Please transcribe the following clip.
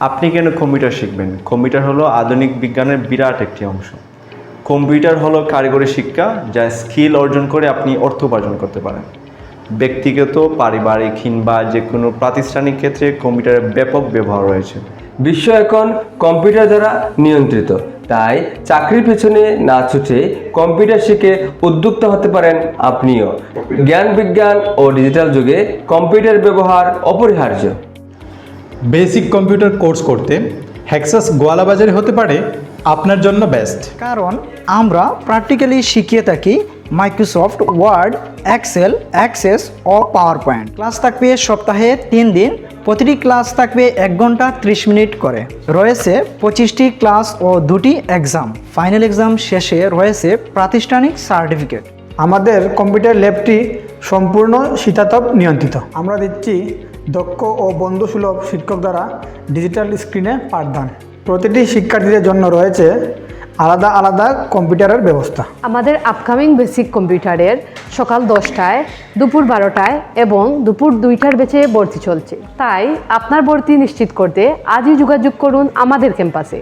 আপনি কেন কম্পিউটার শিখবেন? কম্পিউটার হলো আধুনিক বিজ্ঞানের বিরাট একটি অংশ। কম্পিউটার হলো কারিগরি শিক্ষা, যা স্কিল অর্জন করে আপনি অর্থ উপার্জন করতে পারেন। ব্যক্তিগত, পারিবারিক কিংবা যে কোনো প্রাতিষ্ঠানিক ক্ষেত্রে কম্পিউটারের ব্যাপক ব্যবহার রয়েছে। বিশ্ব এখন কম্পিউটার দ্বারা নিয়ন্ত্রিত। তাই চাকরির পেছনে না ছুটে কম্পিউটার শিখে উদ্যোক্তা হতে পারেন আপনিও। জ্ঞান বিজ্ঞান ও ডিজিটাল যুগে কম্পিউটার ব্যবহার অপরিহার্য। বেসিক কম্পিউটার কোর্স করতে হ্যাক্সাস গোয়ালাবাজারে হতে পারে আপনার জন্য বেস্ট। কারণ আমরা প্র্যাকটিক্যালি শিখিয়ে থাকি মাইক্রোসফট ওয়ার্ড এক্সেল অ্যাক্সেস ও পাওয়ার পয়েন্ট ক্লাস থাকবে সপ্তাহে তিন দিন প্রতিটি ক্লাস থাকবে এক ঘণ্টা ত্রিশ মিনিট করে। রয়েছে পঁচিশটি ক্লাস ও দুটি এক্সাম। ফাইনাল এক্সাম শেষে রয়েছে প্রাতিষ্ঠানিক সার্টিফিকেট। আমাদের কম্পিউটার ল্যাবটি সম্পূর্ণ শীতাতপ নিয়ন্ত্রিত। আমরা দিচ্ছি দক্ষ ও বন্ধুসুলভ শিক্ষক দ্বারা ডিজিটাল স্ক্রিনে পাঠদান। প্রতিটি শিক্ষার্থীদের জন্য রয়েছে আলাদা আলাদা কম্পিউটারের ব্যবস্থা। আমাদের আপকামিং বেসিক কম্পিউটারের সকাল দশটায়, দুপুর বারোটায় এবং দুপুর দুইটার বেচে ভর্তি চলছে। তাই আপনার ভর্তি নিশ্চিত করতে আজই যোগাযোগ করুন আমাদের ক্যাম্পাসে।